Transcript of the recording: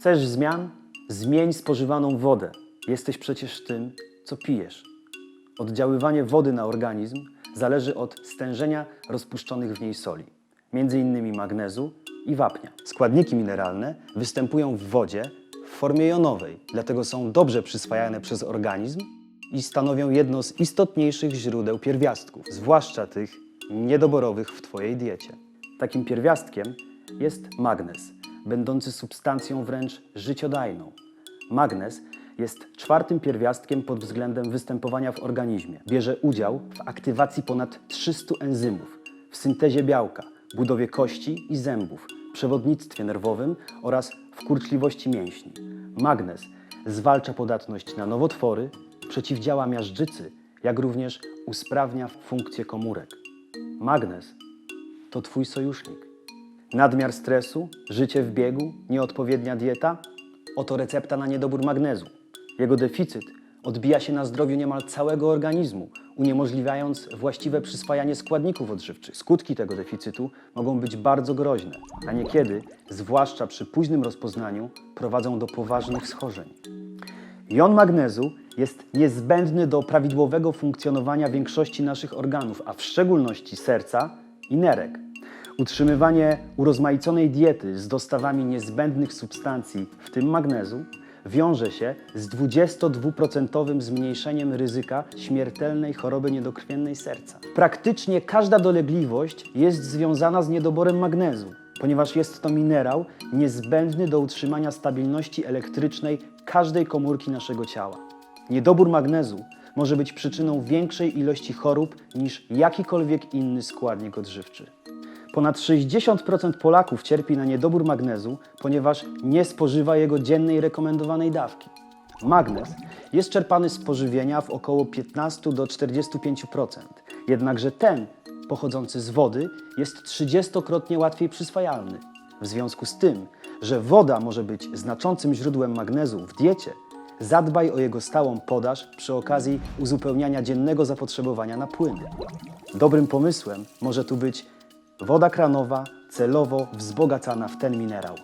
Chcesz zmian? Zmień spożywaną wodę. Jesteś przecież tym, co pijesz. Oddziaływanie wody na organizm zależy od stężenia rozpuszczonych w niej soli, m.in. magnezu i wapnia. Składniki mineralne występują w wodzie w formie jonowej, dlatego są dobrze przyswajane przez organizm i stanowią jedno z istotniejszych źródeł pierwiastków, zwłaszcza tych niedoborowych w Twojej diecie. Takim pierwiastkiem jest magnez, będący substancją wręcz życiodajną. Magnez jest czwartym pierwiastkiem pod względem występowania w organizmie. Bierze udział w aktywacji ponad 300 enzymów, w syntezie białka, budowie kości i zębów, przewodnictwie nerwowym oraz w kurczliwości mięśni. Magnez zwalcza podatność na nowotwory, przeciwdziała miażdżycy, jak również usprawnia funkcję komórek. Magnez to Twój sojusznik. Nadmiar stresu, życie w biegu, nieodpowiednia dieta oto recepta na niedobór magnezu. Jego deficyt odbija się na zdrowiu niemal całego organizmu, uniemożliwiając właściwe przyswajanie składników odżywczych. Skutki tego deficytu mogą być bardzo groźne, a niekiedy, zwłaszcza przy późnym rozpoznaniu, prowadzą do poważnych schorzeń. Jon magnezu jest niezbędny do prawidłowego funkcjonowania większości naszych organów, a w szczególności serca i nerek. Utrzymywanie urozmaiconej diety z dostawami niezbędnych substancji, w tym magnezu, wiąże się z 22% zmniejszeniem ryzyka śmiertelnej choroby niedokrwiennej serca. Praktycznie każda dolegliwość jest związana z niedoborem magnezu, ponieważ jest to minerał niezbędny do utrzymania stabilności elektrycznej każdej komórki naszego ciała. Niedobór magnezu może być przyczyną większej ilości chorób niż jakikolwiek inny składnik odżywczy. Ponad 60% Polaków cierpi na niedobór magnezu, ponieważ nie spożywa jego dziennej rekomendowanej dawki. Magnez jest czerpany z pożywienia w około 15 do 45%, jednakże ten pochodzący z wody jest 30-krotnie łatwiej przyswajalny. W związku z tym, że woda może być znaczącym źródłem magnezu w diecie, zadbaj o jego stałą podaż przy okazji uzupełniania dziennego zapotrzebowania na płyny. Dobrym pomysłem może tu być woda kranowa celowo wzbogacana w ten minerał.